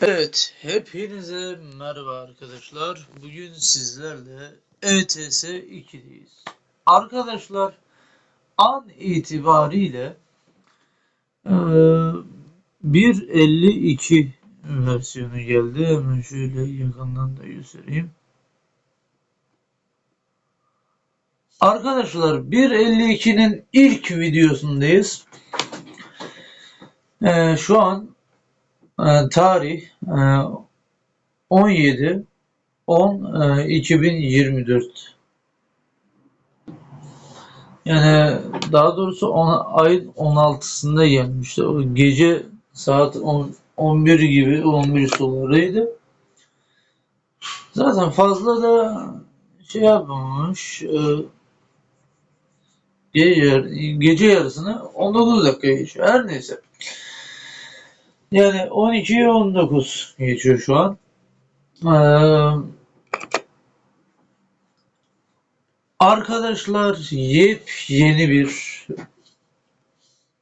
Evet, hepinize merhaba arkadaşlar. Bugün sizlerle E ETS 2'deyiz. Arkadaşlar, an itibariyle eee 1.52 versiyonu geldi. Hemen şöyle yakından da göstereyim. Arkadaşlar 1.52'nin ilk videosundayız. Eee, şu an tarih e, 17 10 e, 2024 yani daha doğrusu on, ayın 16'sında gelmişti. O gece saat 10, 11 gibi 11 sularıydı. Zaten fazla da şey yapmamış. E, gece, gece yarısını 19 dakika geçiyor. Her neyse. Yani 12'ye 19 geçiyor şu an. Ee, arkadaşlar yepyeni bir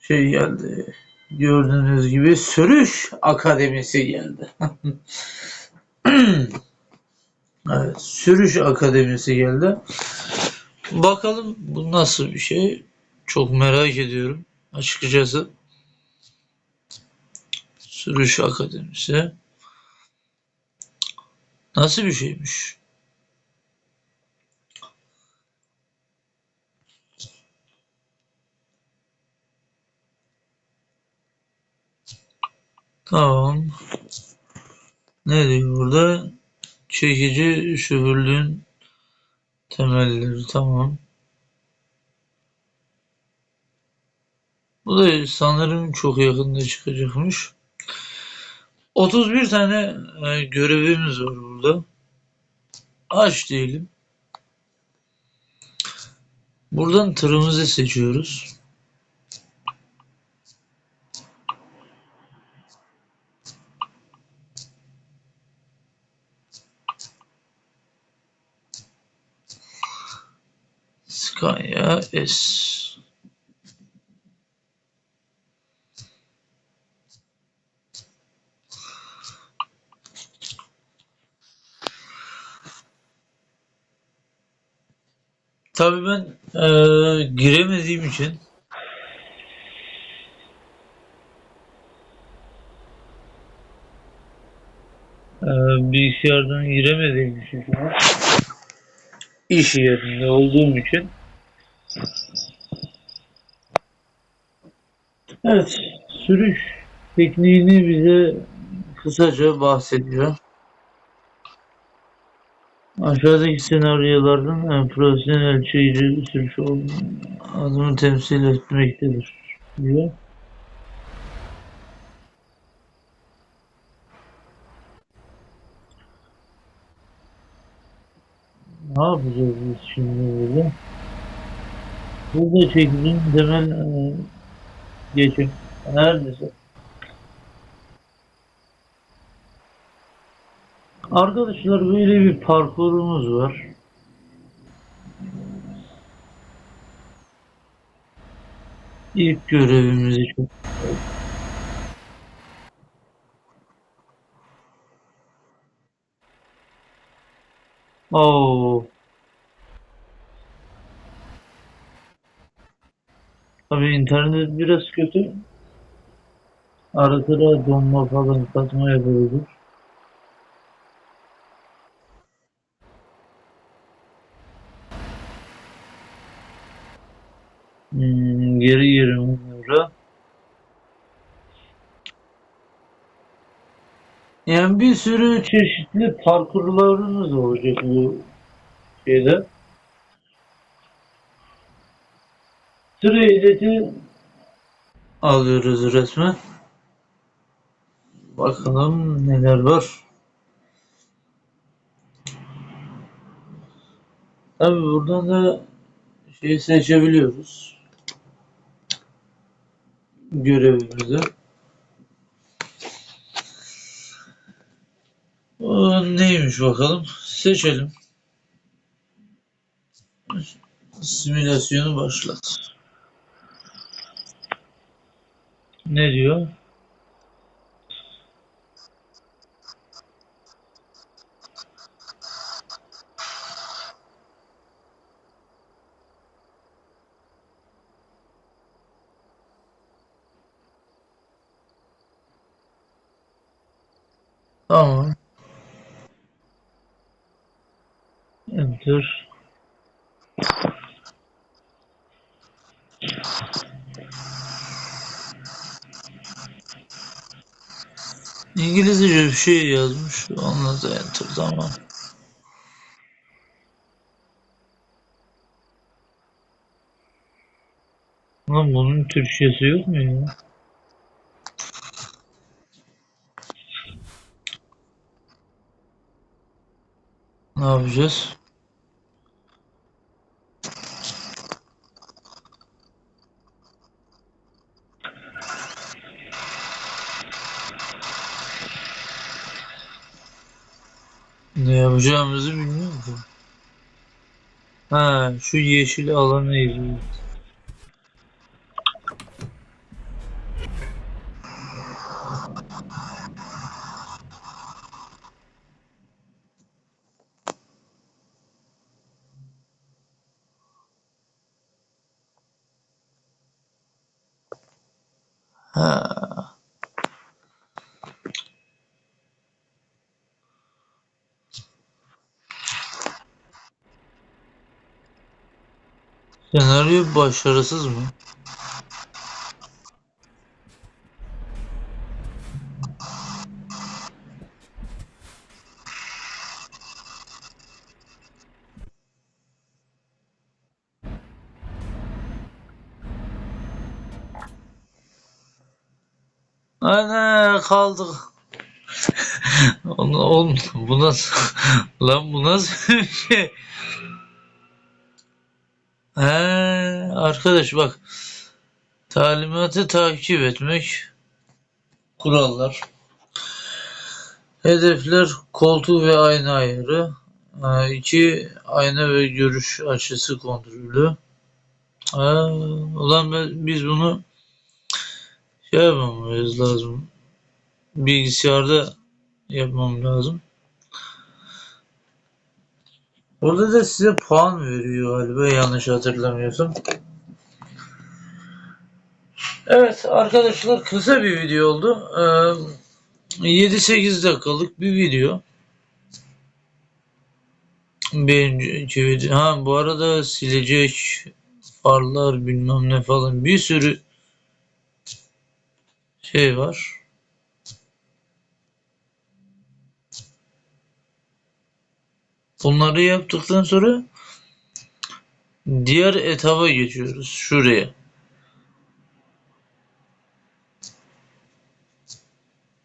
şey geldi. Gördüğünüz gibi Sürüş Akademisi geldi. evet, Sürüş Akademisi geldi. Bakalım bu nasıl bir şey? Çok merak ediyorum açıkçası. Sürüş Akademisi. Nasıl bir şeymiş? Tamam. Ne diyor burada? Çekici şoförlüğün temelleri. Tamam. Bu da sanırım çok yakında çıkacakmış. 31 tane e, görevimiz var burada. Aç diyelim. Buradan tırımızı seçiyoruz. Scania S. Tabii ben eee, giremediğim için. Eee, bilgisayardan giremediğim için iş yerinde olduğum için. Evet sürüş tekniğini bize kısaca bahsediyor. Aşağıdaki senaryolardan en profesyonel çeyici sürüş adını temsil etmektedir diyor. Ne yapacağız biz şimdi burada? Burada çekicinin temel e, geçim. Neredeyse. Arkadaşlar böyle bir parkurumuz var. İlk görevimizi çok Oo. Tabii internet biraz kötü. Ara sıra donma falan kasma yapıyoruz. Yani bir sürü çeşitli parkurlarımız olacak bu şeyde. Tır ehliyeti alıyoruz resmen. Bakalım neler var. Tabii buradan da şeyi seçebiliyoruz. Görevimizi. Neymiş bakalım? Seçelim. Simülasyonu başlat. Ne diyor? Tamam. Enter. İngilizce bir şey yazmış. Onunla da enter tamam. Lan bunun Türkçesi yok mu ya? Ne yapacağız? Yapacağımızı bilmiyorum. Ha, şu yeşil alanı izliyoruz. Ha. Senaryo başarısız mı? Ana kaldık. Onu, oğlum, bu nasıl lan bu nasıl bir şey? He, arkadaş bak talimatı takip etmek kurallar. Hedefler koltuk ve ayna ayarı. Ha, iki ayna ve görüş açısı kontrolü. Ha, ulan biz bunu şey yapmamız lazım. Bilgisayarda yapmam lazım Burada da size puan veriyor galiba yanlış hatırlamıyorsam. Evet arkadaşlar kısa bir video oldu. Ee, 7-8 dakikalık bir video. Bir önceki video. Ha bu arada silecek farlar bilmem ne falan bir sürü şey var. Bunları yaptıktan sonra diğer etaba geçiyoruz. Şuraya.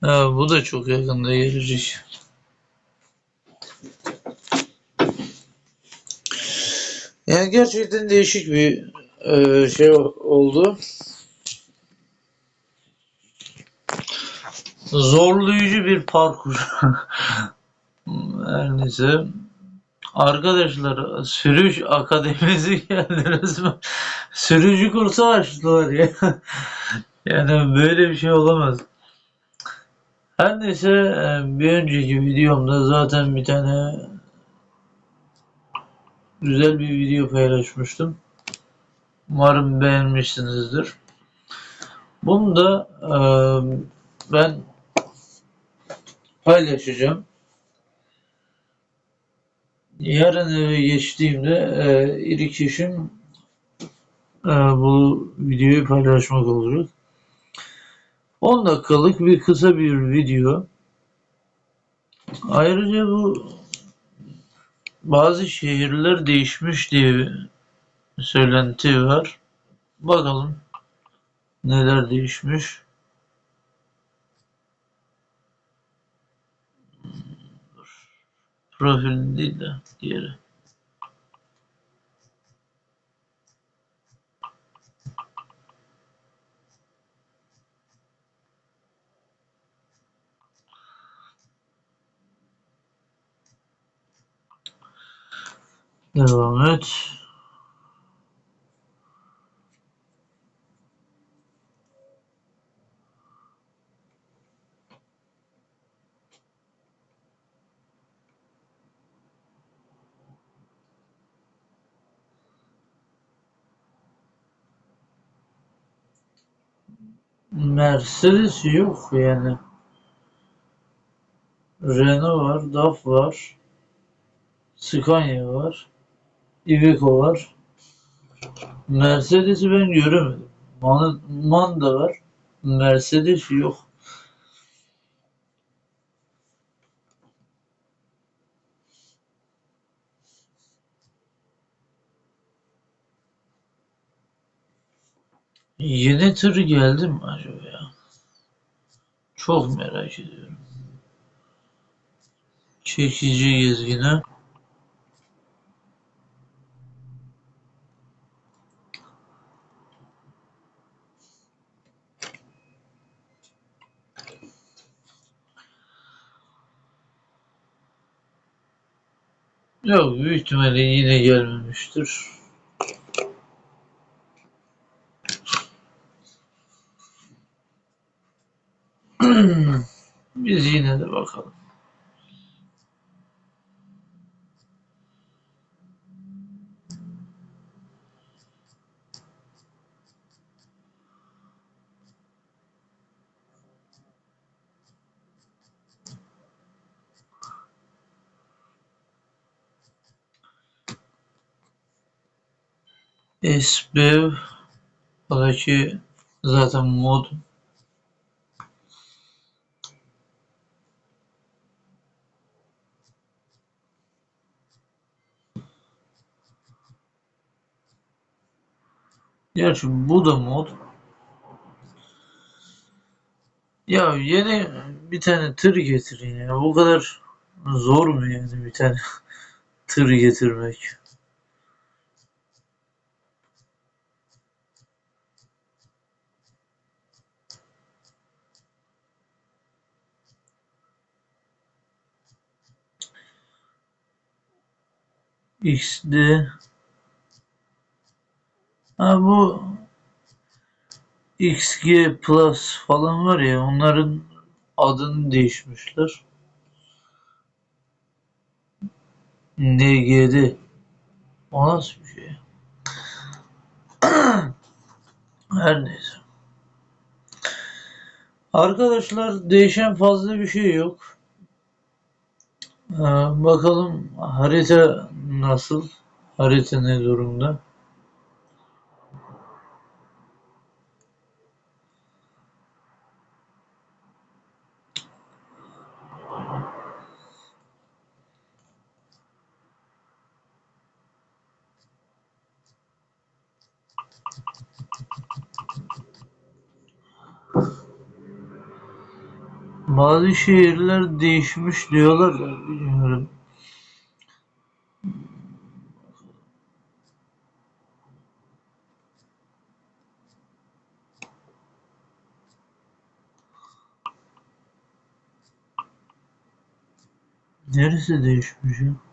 Ha, bu da çok yakında gelecek. Yani gerçekten değişik bir e, şey oldu. Zorlayıcı bir parkur. Her neyse. Arkadaşlar sürüş akademisi geldi resmen. Sürücü kursu açtılar ya. yani böyle bir şey olamaz. Her neyse e, bir önceki videomda zaten bir tane güzel bir video paylaşmıştım. Umarım beğenmişsinizdir. Bunu da e, ben paylaşacağım. Yarın eve geçtiğimde e, ilk işim e, bu videoyu paylaşmak olacak. 10 dakikalık bir kısa bir video. Ayrıca bu bazı şehirler değişmiş diye söylenti var. Bakalım neler değişmiş. Profil değil de diğeri. Devam et. Mercedes yok yani. Renault var, DAF var, Scania var, Iveco var. Mercedes'i ben göremedim. Man, Manda var. Mercedes yok. Yeni tır geldi mi acaba ya? Çok merak ediyorum. Çekici gezgine. Yok büyük ihtimalle yine gelmemiştir. Biz yine de bakalım. SBev Buradaki zaten mod Gerçi bu da mod. Ya yeni bir tane tır getirin ya. Bu kadar zor mu yani bir tane tır getirmek? XD Ha bu XG Plus falan var ya onların adını değişmişler. NGD. O nasıl bir şey? Her neyse. Arkadaşlar değişen fazla bir şey yok. Ee, bakalım harita nasıl? Harita ne durumda? Bazı şehirler değişmiş diyorlar da bilmiyorum. Neresi değişmiş ya?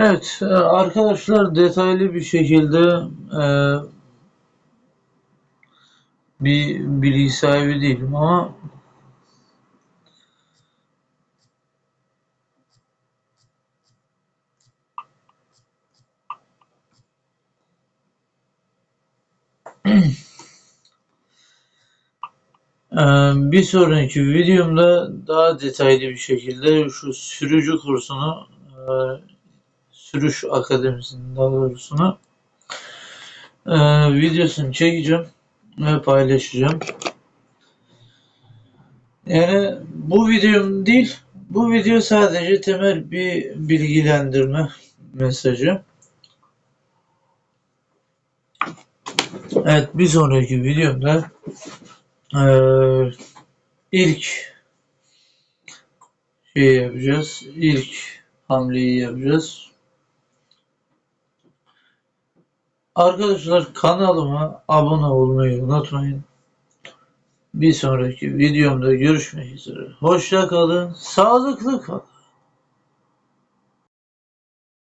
Evet e, arkadaşlar detaylı bir şekilde e, bir bilgi sahibi değilim ama e, bir sonraki videomda daha detaylı bir şekilde şu sürücü kursunu e, sürüş akademisinin daha doğrusunu e, videosunu çekeceğim ve paylaşacağım. Yani bu videom değil, bu video sadece temel bir bilgilendirme mesajı. Evet bir sonraki videomda eee ilk şey yapacağız. İlk hamleyi yapacağız. Arkadaşlar kanalıma abone olmayı unutmayın. Bir sonraki videomda görüşmek üzere. Hoşça kalın, sağlıklı kalın.